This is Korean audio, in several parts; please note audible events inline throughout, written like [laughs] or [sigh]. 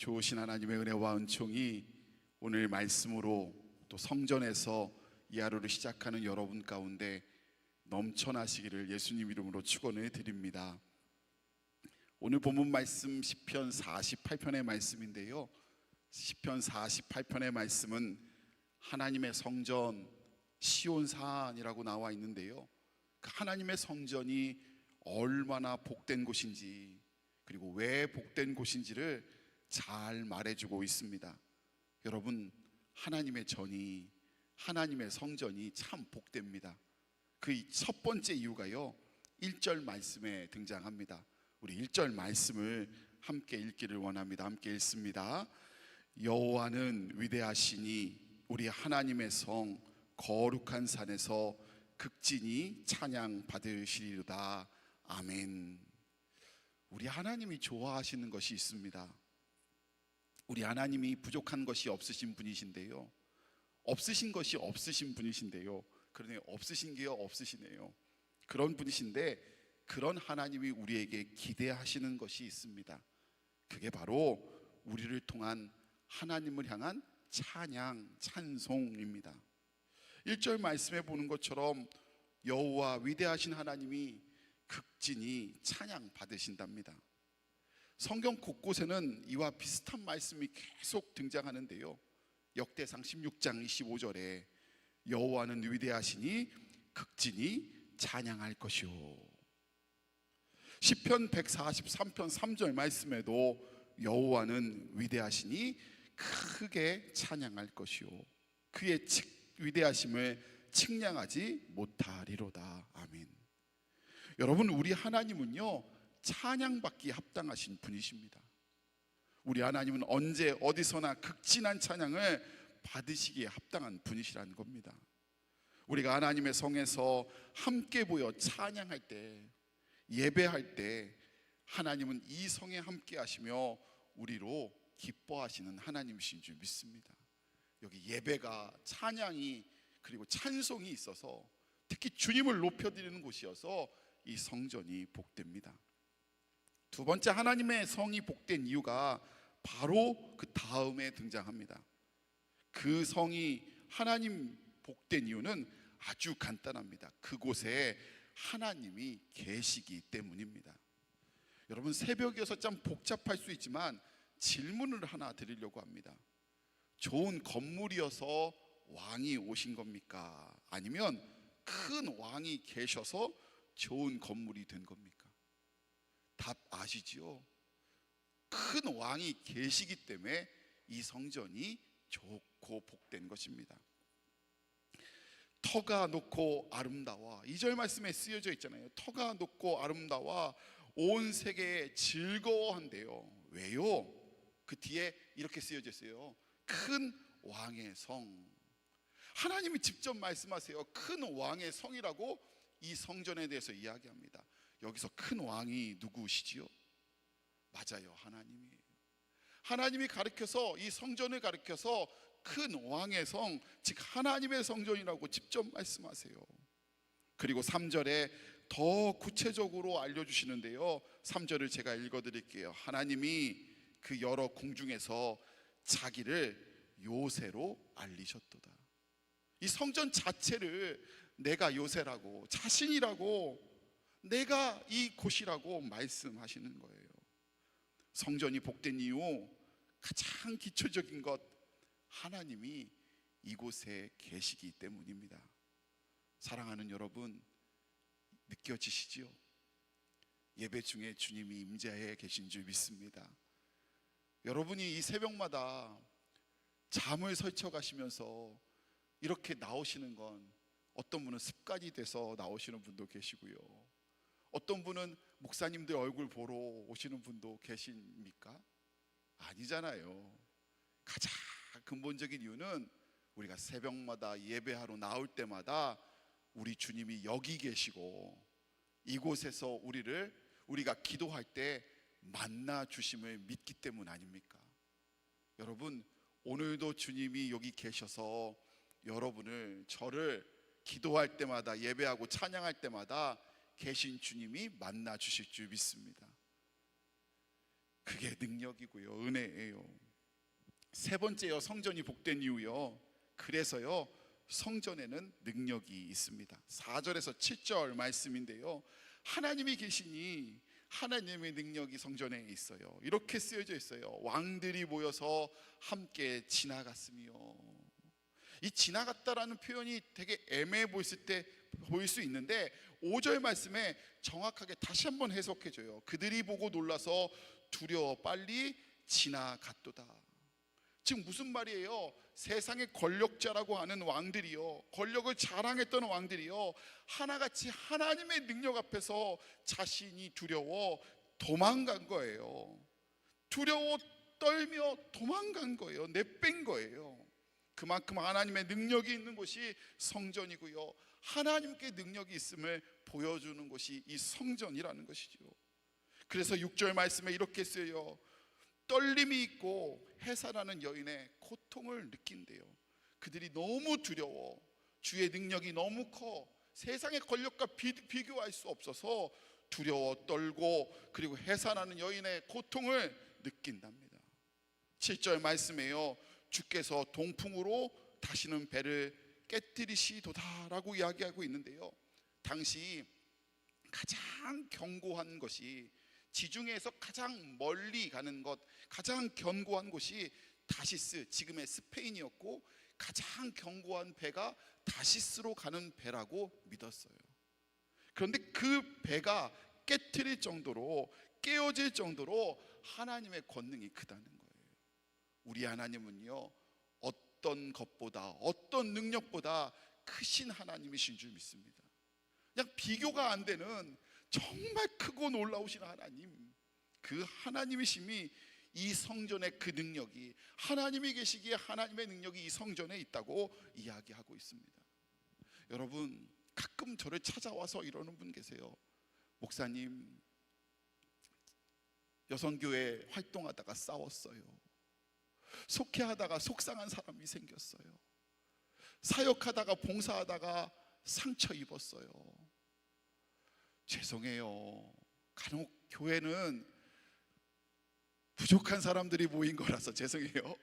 좋으신 하나님의 은혜와 은총이 오늘 말씀으로 또 성전에서 이 하루를 시작하는 여러분 가운데 넘쳐나시기를 예수님 이름으로 축원을 드립니다. 오늘 본문 말씀 시편 48편의 말씀인데요. 시편 48편의 말씀은 하나님의 성전 시온산이라고 나와 있는데요. 그 하나님의 성전이 얼마나 복된 곳인지 그리고 왜 복된 곳인지를 잘 말해주고 있습니다. 여러분 하나님의 전이 하나님의 성전이 참 복됩니다. 그 첫 번째 이유가요. 1절 말씀에 등장합니다. 우리 1절 말씀을 함께 읽기를 원합니다. 함께 읽습니다. 여호와는 위대하시니 우리 하나님의 성 거룩한 산에서 극진히 찬양 받으시리로다. 아멘. 우리 하나님이 좋아하시는 것이 있습니다. 우리 하나님이 부족한 것이 없으신 분이신데요. 없으신 것이 없으신 분이신데요. 그러네 없으신 게요 없으시네요. 그런 분이신데 그런 하나님이 우리에게 기대하시는 것이 있습니다. 그게 바로 우리를 통한 하나님을 향한 찬양, 찬송입니다. 1절 말씀에 보는 것처럼 여호와 위대하신 하나님이 극진히 찬양 받으신답니다. 성경 곳곳에는 이와 비슷한 말씀이 계속 등장하는데요. 역대상 16장 25절에 여호와는 위대하시니 극진히 찬양할 것이요. 시편 143편 3절 말씀에도 여호와는 위대하시니 크게 찬양할 것이요. 그의 위대하심을 측량하지 못하리로다. 아멘. 여러분 우리 하나님은요 찬양받기 합당하신 분이십니다. 우리 하나님은 언제 어디서나 극진한 찬양을 받으시기에 합당한 분이시라는 겁니다. 우리가 하나님의 성에서 함께 모여 찬양할 때, 예배할 때 하나님은 이 성에 함께 하시며 우리로 기뻐하시는 하나님이신 줄 믿습니다. 여기 예배가 찬양이 그리고 찬송이 있어서 특히 주님을 높여드리는 곳이어서 이 성전이 복됩니다. 두 번째 하나님의 성이 복된 이유가 바로 그 다음에 등장합니다. 그 성이 하나님 복된 이유는 아주 간단합니다. 그곳에 하나님이 계시기 때문입니다. 여러분 새벽이어서 좀 복잡할 수 있지만 질문을 하나 드리려고 합니다. 좋은 건물이어서 왕이 오신 겁니까? 아니면 큰 왕이 계셔서 좋은 건물이 된 겁니까? 답 아시지요? 큰 왕이 계시기 때문에 이 성전이 좋고 복된 것입니다. 터가 높고 아름다워. 2절 말씀에 쓰여져 있잖아요. 터가 높고 아름다워 온 세계에 즐거워한대요. 왜요? 그 뒤에 이렇게 쓰여져 있어요. 큰 왕의 성. 하나님이 직접 말씀하세요. 큰 왕의 성이라고 이 성전에 대해서 이야기합니다. 여기서 큰 왕이 누구시지요? 맞아요. 하나님이에요. 하나님이 가르켜서 이 성전을 가르켜서 큰 왕의 성, 즉 하나님의 성전이라고 직접 말씀하세요. 그리고 3절에 더 구체적으로 알려주시는데요. 3절을 제가 읽어드릴게요. 하나님이 그 여러 궁중에서 자기를 요새로 알리셨도다. 이 성전 자체를 내가 요새라고, 자신이라고, 내가 이 곳이라고 말씀하시는 거예요. 성전이 복된 이유 가장 기초적인 것 하나님이 이곳에 계시기 때문입니다. 사랑하는 여러분 느껴지시지요? 예배 중에 주님이 임재해 계신 줄 믿습니다. 여러분이 이 새벽마다 잠을 설쳐 가시면서 이렇게 나오시는 건 어떤 분은 습관이 돼서 나오시는 분도 계시고요. 어떤 분은 목사님들 얼굴 보러 오시는 분도 계십니까? 아니잖아요. 가장 근본적인 이유는 우리가 새벽마다 예배하러 나올 때마다 우리 주님이 여기 계시고 이곳에서 우리를 우리가 기도할 때 만나 주심을 믿기 때문 아닙니까? 여러분 오늘도 주님이 여기 계셔서 여러분을 저를 기도할 때마다 예배하고 찬양할 때마다 계신 주님이 만나 주실 줄 믿습니다. 그게 능력이고요. 은혜예요. 세 번째요. 성전이 복된 이유요. 그래서요. 성전에는 능력이 있습니다. 4절에서 7절 말씀인데요. 하나님이 계시니 하나님의 능력이 성전에 있어요. 이렇게 쓰여져 있어요. 왕들이 모여서 함께 지나갔으며 이 지나갔다라는 표현이 되게 애매해 보였을 때 보일 수 있는데 5절 말씀에 정확하게 다시 한번 해석해 줘요. 그들이 보고 놀라서 두려워 빨리 지나갔도다. 지금 무슨 말이에요? 세상의 권력자라고 하는 왕들이요. 권력을 자랑했던 왕들이요. 하나같이 하나님의 능력 앞에서 자신이 두려워 도망간 거예요. 두려워 떨며 도망간 거예요. 내뺀 거예요. 그만큼 하나님의 능력이 있는 곳이 성전이고요. 하나님께 능력이 있음을 보여주는 곳이 이 성전이라는 것이죠. 그래서 6절 말씀에 이렇게 쓰여요. 떨림이 있고 해산하는 여인의 고통을 느낀대요. 그들이 너무 두려워. 주의 능력이 너무 커. 세상의 권력과 비, 비교할 수 없어서 두려워 떨고 그리고 해산하는 여인의 고통을 느낀답니다. 7절 말씀에요. 주께서 동풍으로 다시는 배를 깨뜨리시도다라고 이야기하고 있는데요. 당시 가장 견고한 것이 지중해에서 가장 멀리 가는 것, 가장 견고한 곳이 다시스, 지금의 스페인이었고 가장 견고한 배가 다시스로 가는 배라고 믿었어요. 그런데 그 배가 깨트릴 정도로 깨어질 정도로 하나님의 권능이 크다는. 우리 하나님은요 어떤 것보다 어떤 능력보다 크신 하나님이신 줄 믿습니다. 그냥 비교가 안 되는 정말 크고 놀라우신 하나님 그 하나님이심이 이 성전의 그 능력이 하나님이 계시기에 하나님의 능력이 이 성전에 있다고 이야기하고 있습니다. 여러분 가끔 저를 찾아와서 이러는 분 계세요. 목사님 여성교회 활동하다가 싸웠어요. 속회하다가 속상한 사람이 생겼어요. 사역하다가 봉사하다가 상처 입었어요. 죄송해요. 간혹 교회는 부족한 사람들이 모인 거라서 죄송해요.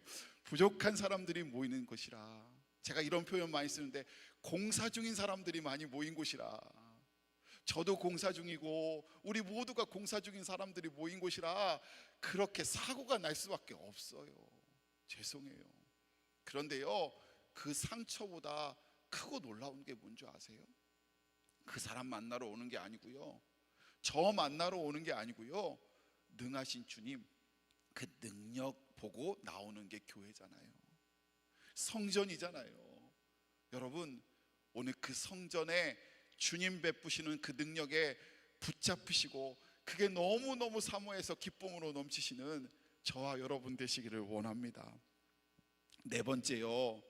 부족한 사람들이 모이는 곳이라. 제가 이런 표현 많이 쓰는데 공사 중인 사람들이 많이 모인 곳이라. 저도 공사 중이고 우리 모두가 공사 중인 사람들이 모인 곳이라 그렇게 사고가 날 수밖에 없어요. 죄송해요. 그런데요, 그 상처보다 크고 놀라운 게 뭔지 아세요? 그 사람 만나러 오는 게 아니고요. 저 만나러 오는 게 아니고요. 능하신 주님, 그 능력 보고 나오는 게 교회잖아요. 성전이잖아요. 여러분, 오늘 그 성전에 주님 베푸시는 그 능력에 붙잡히시고 그게 너무너무 사모해서 기쁨으로 넘치시는 저와 여러분 되시기를 원합니다. 네 번째요.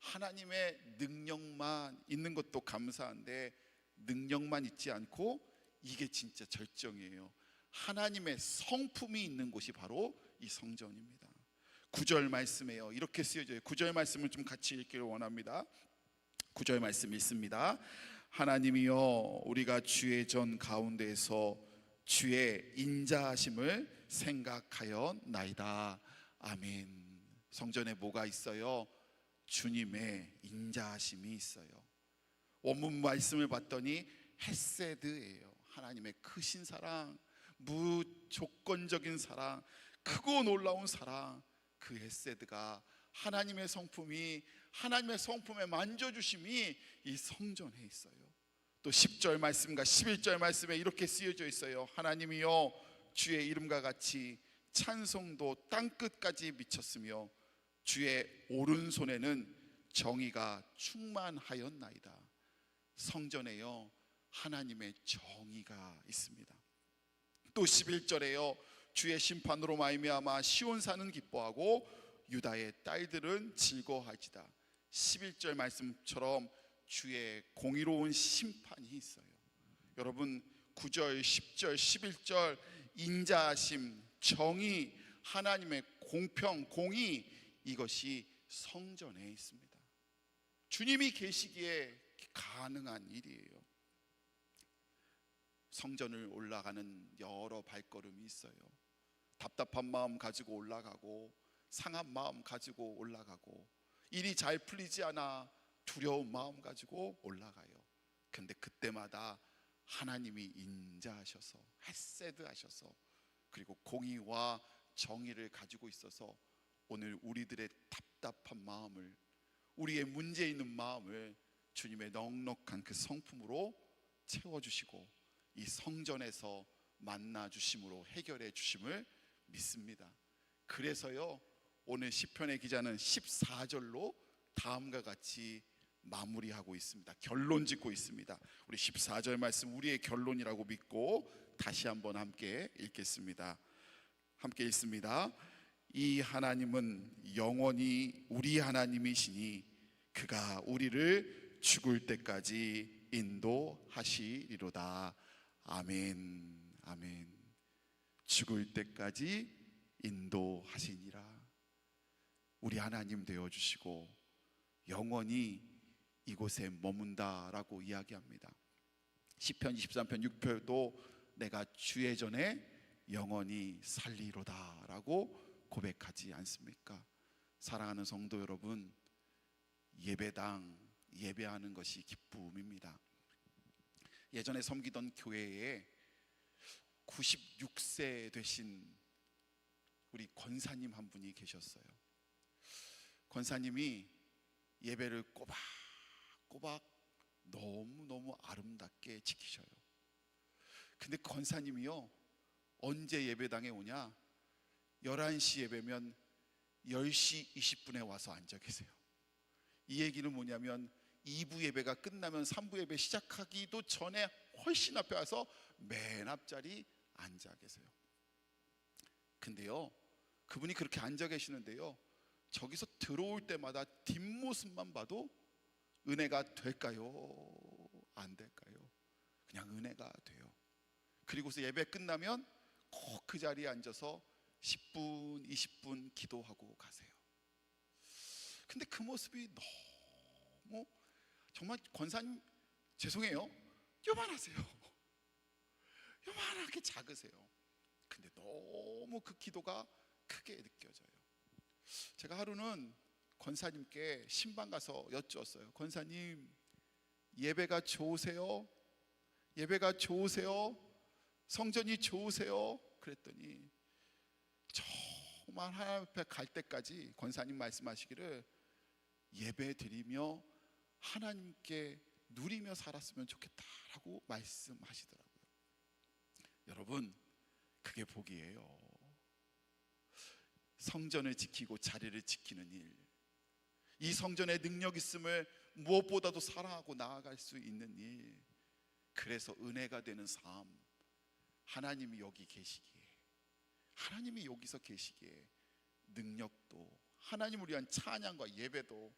하나님의 능력만 있는 것도 감사한데 능력만 있지 않고 이게 진짜 절정이에요. 하나님의 성품이 있는 곳이 바로 이 성전입니다. 9절 말씀에요. 이렇게 쓰여져요. 9절 말씀을 좀 같이 읽기를 원합니다. 9절 말씀 있습니다. 하나님이여 우리가 주의 전 가운데에서 주의 인자하심을 생각하여 나이다. 아멘. 성전에 뭐가 있어요? 주님의 인자하심이 있어요. 원문 말씀을 봤더니 헤세드예요. 하나님의 크신 사랑, 무조건적인 사랑, 크고 놀라운 사랑. 그 헤세드가 하나님의 성품이 하나님의 성품에 만져 주심이 이 성전에 있어요. 또 10절 말씀과 11절 말씀에 이렇게 쓰여져 있어요. 하나님이여 주의 이름과 같이 찬송도 땅 끝까지 미쳤으며 주의 오른손에는 정의가 충만하였나이다. 성전에요 하나님의 정의가 있습니다. 또 11절에요 주의 심판으로 말미암아 시온 사는 기뻐하고 유다의 딸들은 즐거워하지다. 11절 말씀처럼 주의 공의로운 심판이 있어요. 여러분 9절, 10절, 11절 인자하심, 정의, 하나님의 공평, 공의 이것이 성전에 있습니다. 주님이 계시기에 가능한 일이에요. 성전을 올라가는 여러 발걸음이 있어요. 답답한 마음 가지고 올라가고 상한 마음 가지고 올라가고 일이 잘 풀리지 않아 두려운 마음 가지고 올라가요. 근데 그때마다 하나님이 인자하셔서 햇세드 하셔서 그리고 공의와 정의를 가지고 있어서 오늘 우리들의 답답한 마음을 우리의 문제 있는 마음을 주님의 넉넉한 그 성품으로 채워 주시고 이 성전에서 만나 주심으로 해결해 주심을 믿습니다. 그래서요 오늘 시편의 기자는 14절로 다음과 같이 마무리하고 있습니다. 결론 짓고 있습니다. 우리 14절 말씀 우리의 결론이라고 믿고 다시 한번 함께 읽겠습니다. 함께 읽습니다. 이 하나님은 영원히 우리 하나님이시니 그가 우리를 죽을 때까지 인도하시리로다. 아멘. 아멘. 죽을 때까지 인도하시니라. 우리 하나님 되어 주시고 영원히 이곳에 머문다라고 이야기합니다. 시편 23편 6편도 내가 주의 전에 영원히 살리로다라고 고백하지 않습니까? 사랑하는 성도 여러분, 예배당 예배하는 것이 기쁨입니다. 예전에 섬기던 교회에 96세 되신 우리 권사님 한 분이 계셨어요. 권사님이 예배를 꼬박 꼬박 너무너무 아름답게 지키셔요. 근데 권사님이요. 언제 예배당에 오냐? 11시 예배면 10시 20분에 와서 앉아 계세요. 이 얘기는 뭐냐면 2부 예배가 끝나면 3부 예배 시작하기도 전에 훨씬 앞에 와서 맨 앞자리 앉아 계세요. 근데요. 그분이 그렇게 앉아 계시는데요. 저기서 들어올 때마다 뒷모습만 봐도 은혜가 될까요? 안 될까요? 그냥 은혜가 돼요. 그리고서 예배 끝나면 꼭 그 자리에 앉아서 10분, 20분 기도하고 가세요. 근데 그 모습이 너무 정말 권사님 죄송해요. 요만하세요. [laughs] 요만하게 작으세요. 근데 너무 그 기도가 크게 느껴져요. 제가 하루는 권사님께 신방 가서 여쭈었어요. 권사님, 예배가 좋으세요? 예배가 좋으세요? 성전이 좋으세요? 그랬더니 정말 하나님 앞에 갈 때까지 권사님 말씀하시기를 예배 드리며 하나님께 누리며 살았으면 좋겠다라고 말씀하시더라고요. 여러분, 그게 복이에요. 성전을 지키고 자리를 지키는 일. 이 성전에 능력 있음을 무엇보다도 사랑하고 나아갈 수 있는 일. 그래서 은혜가 되는 삶. 하나님이 여기 계시기에 하나님이 여기서 계시기에 능력도 하나님을 위한 찬양과 예배도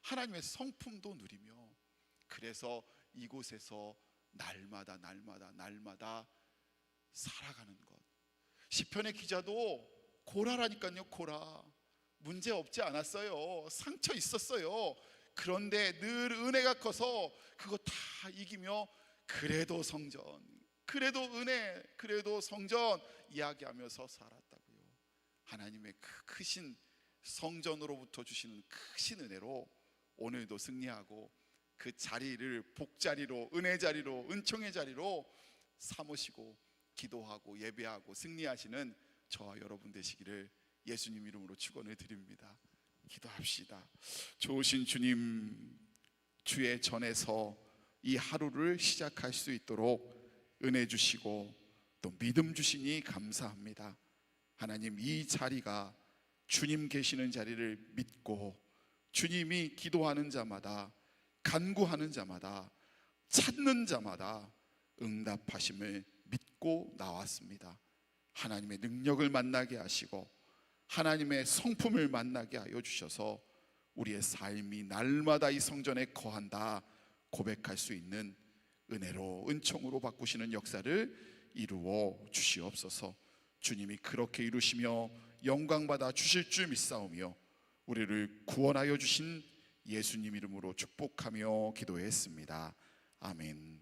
하나님의 성품도 누리며 그래서 이곳에서 날마다 날마다 날마다 살아가는 것. 시편의 기자도 고라라니까요, 고라. 문제 없지 않았어요. 상처 있었어요. 그런데 늘 은혜가 커서 그거 다 이기며 그래도 성전, 그래도 은혜, 그래도 성전 이야기하면서 살았다고요. 하나님의 그 크신 성전으로부터 주시는 크신 은혜로 오늘도 승리하고 그 자리를 복자리로 은혜 자리로 은총의 자리로 삼으시고 기도하고 예배하고 승리하시는 저와 여러분 되시기를 예수님 이름으로 축원을 드립니다. 기도합시다. 좋으신 주님 주의 전에서 이 하루를 시작할 수 있도록 은혜 주시고 또 믿음 주시니 감사합니다. 하나님 이 자리가 주님 계시는 자리를 믿고 주님이 기도하는 자마다 간구하는 자마다 찾는 자마다 응답하심을 믿고 나왔습니다. 하나님의 능력을 만나게 하시고 하나님의 성품을 만나게 하여 주셔서 우리의 삶이 날마다 이 성전에 거한다 고백할 수 있는 은혜로 은총으로 바꾸시는 역사를 이루어 주시옵소서. 주님이 그렇게 이루시며 영광 받아 주실 줄 믿사오며 우리를 구원하여 주신 예수님 이름으로 축복하며 기도했습니다. 아멘.